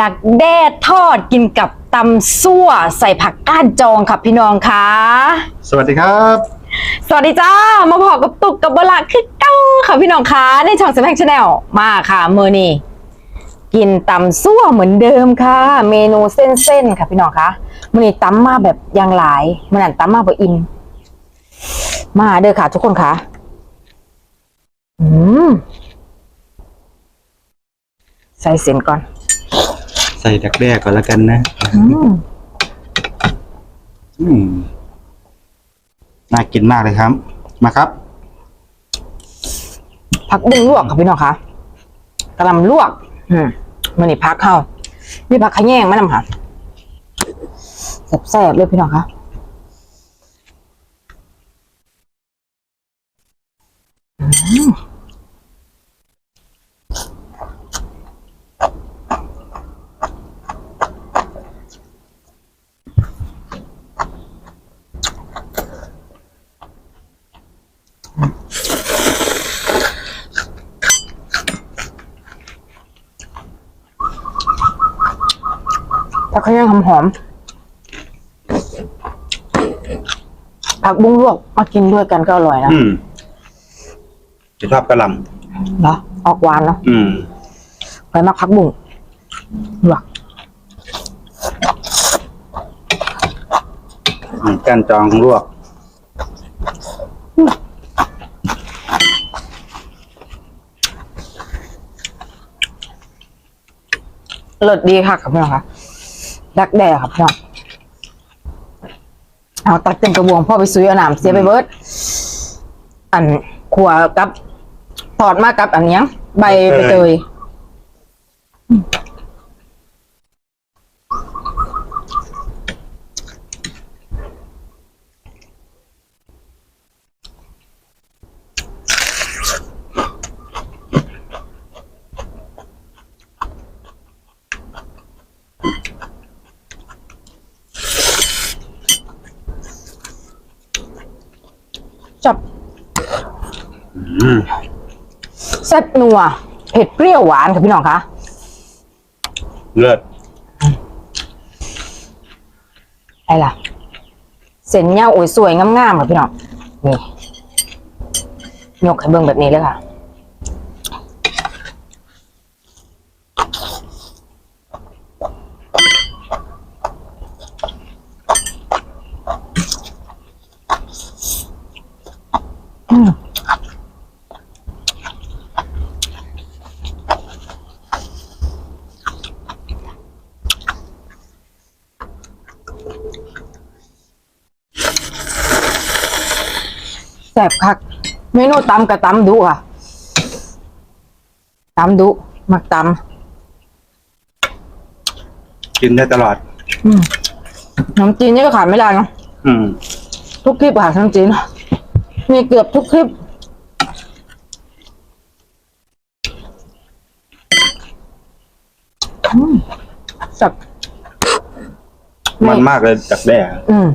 ดักแด้ทอดกินกับตำซั่วใส่ผักก้านจองค่ะพี่น้องคะสวัสดีครับ สวัสดีจ้ามาพอกับตุกกับบลาคือเก้าค่ะพี่น้องคะในช่องสแพ็กชาแนลมาค่ะเมอนี่กินตำซั่วเหมือนเดิมค่ะ เมนูเส้นๆค่ะพี่น้องคะมื่อนี้ตำมาแบบอยังหลายมันนั่นตำมาแบบอินมาเด้อค่ะ ทุกคนค่ะอืมใส่เส้นก่อน ใส่ดักแด้ก่อนแล้วกันนะ อืมอืมน่ากินมากเลยครับ มาครับ ผักบุ้งลวกค่ะพี่น้องคะกระหลำลวก อืมมันนี่พักเข้ามีผักขะแยงมานำค่ะแซ่บๆเลยพี่น้องคะอืม ขะแยงหอมๆผักบุ้งลวกมากินด้วยกันก็อร่อยนะอืมจะชอบกระหลเนาะออกหวานเนาะำอืม ไปมาผักบุ้งลวกอืมก้านจองลวกรสดีค่ะครับพี่น้องคะ ดักแด่ครับพี่น้องเอาตักเต็มกระบวงพ่อไปซุยเอาน้ำเสียไปเบิดอันขัวกับถอดมากับอันเนี้ยใบใบเตย แซ่บนัวเผ็ดเปรี้ยวหวานค่ะพี่น้องคะเลิศไอ้ล่ะ เส้นเงาโอ้ยสวยงามๆค่ะพี่น้องนี่ยกให้เบิ่งแบบนี้เลยค่ะ แซ่บคัก เมนูตำกับตำดุค่ะตำดุมักตกินได้ตลอดำอืมน้ำจีนนี่ก็ขาดไม่ได้เนอะอืม ทุกคลิปค่ะน้ำจีนมีเกือบทุกคลิป อืมแซ่บมันมากเลยดักแด้อืม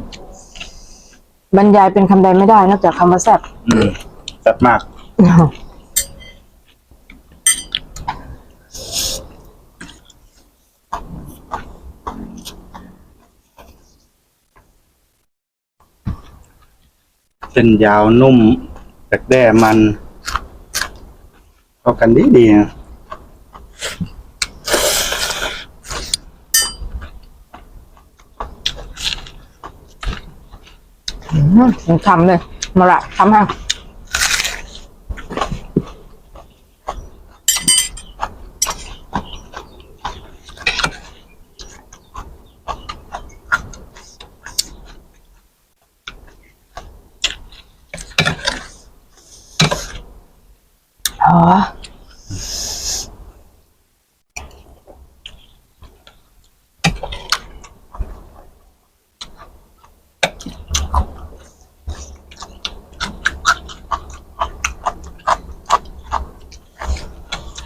บรรยายเป็นคำใดไม่ได้นอกจากคำว่าแซ่บอืมแซ่บมาก เส้นยาวนุ่มดักแด้มัน เข้ากันดีดีๆนะ ทำเลย มาละทำให้อ๋อ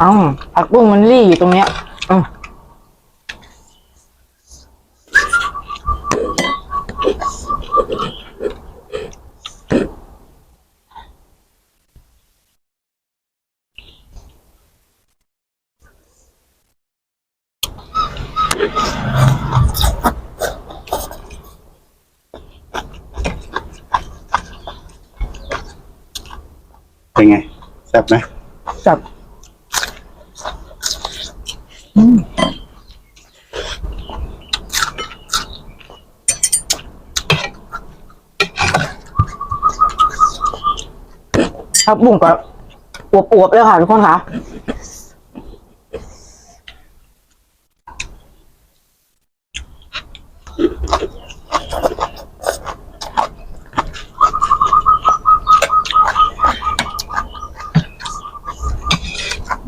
เอ้าผักบุ้งมันรี่อยู่ตรงเนี้ยอืมเป็นไงแซ่บไหมจับอืม ครับบุ้งก็อวบๆเลยค่ะทุกคนค่ะ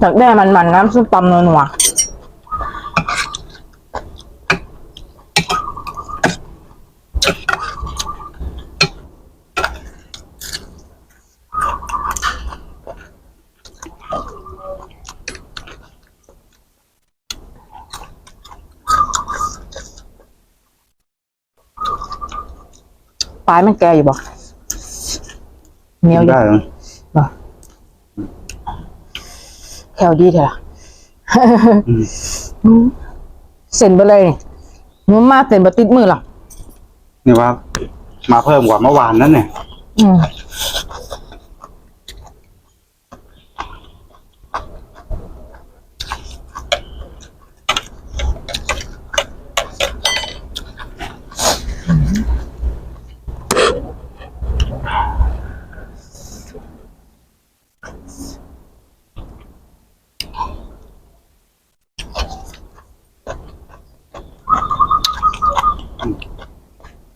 จากแด้มันๆน้ำซุปตำนัวๆ ปลายมันแก่อยู่บ่เหนียวอยู่ได้เหรอบ่แถวดีเถอะอืมเซ็นไปเลยนี่หนูมาเซ็นบติดมือหรอกนี่ว่า มาเพิ่มกว่าเมื่อวานนั่นเนี่ย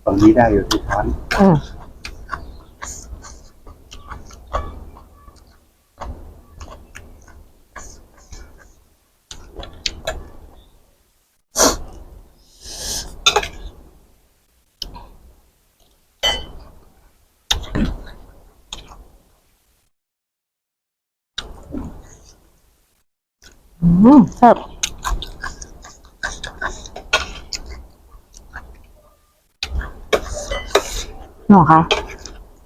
อืมตอนนี้ได้อยู่ที่ช้อนอืมอืมแซ่บ น้องคะ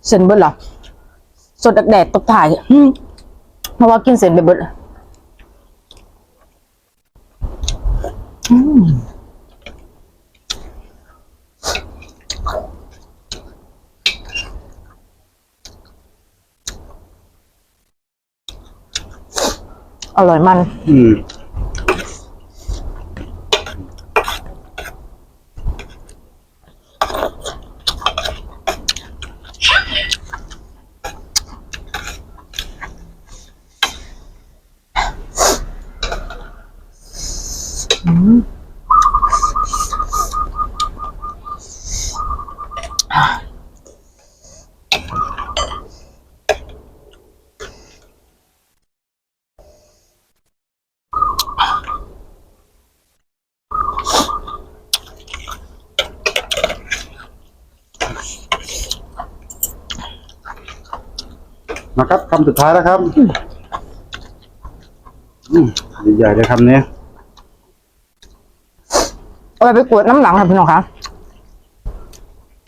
เส้นเบิดเหรอสดแดดตบถ่ายมเพราะว่ากินเส้นไปเบิดเลยอืมอร่อยมัน อืม มาครับคำสุดท้ายแล้วครับ อืมใหญ่เลยคำนี้ เอาไปไปกวดน้ำหลังค่ะพี่น้องคะ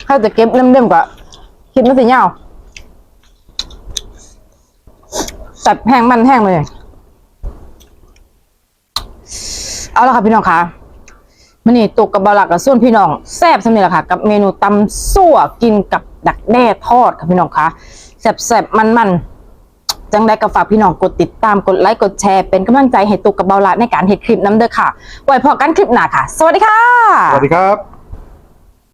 ถ้าจะเก็บเล่มๆกว่าคิดมันสิยาวตัดแห้งมันแห้งเลยเอาละค่ะพี่น้องคะมันนี่ตกกับบาลักกับส่วนพี่น้องแซ่บสำเนียละค่ะ กับเมนูตำซั่วกินกับดักแด้ทอดค่ะพี่น้องคะแซ่บๆมันๆ จังได้ก็ฝากพี่น้องกดติดตามกดไลค์กดแชร์เป็นกำลังใจให้ตุกกับเบาละในการเห็ดคลิปน้ำเด้อค่ะไว้พอกันคลิปหน้าค่ะ สวัสดีค่ะ สวัสดีครับ